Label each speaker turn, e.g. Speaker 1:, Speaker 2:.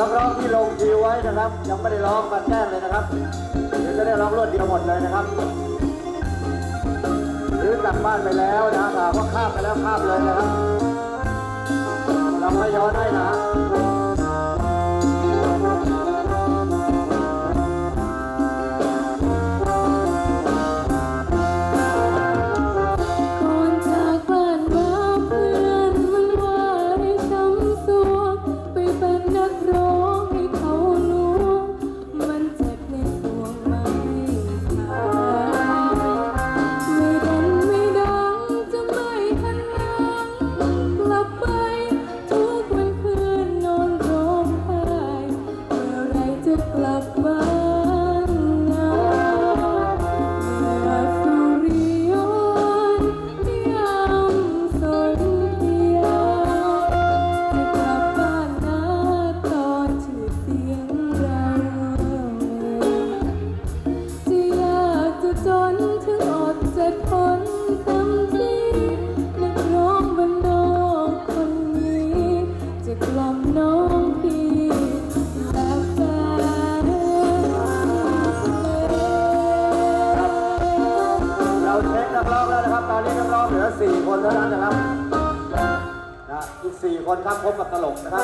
Speaker 1: คิวไว้นะครับ ยังไม่ได้ร้องมาแจ้งเลยนะครับ เดี๋ยวจะได้ร้องรวดเดียวหมดเลยนะครับ หรือกลับบ้านไปแล้วนะถามว่าข้ามไปแล้วข้ามเลยนะครับ นักร้องแล้วนะครับ ตอนนี้นักร้องเหลือ 4 คนเท่านั้นนะครับนะอีก 4 คนครับพบกับตลกนะครับ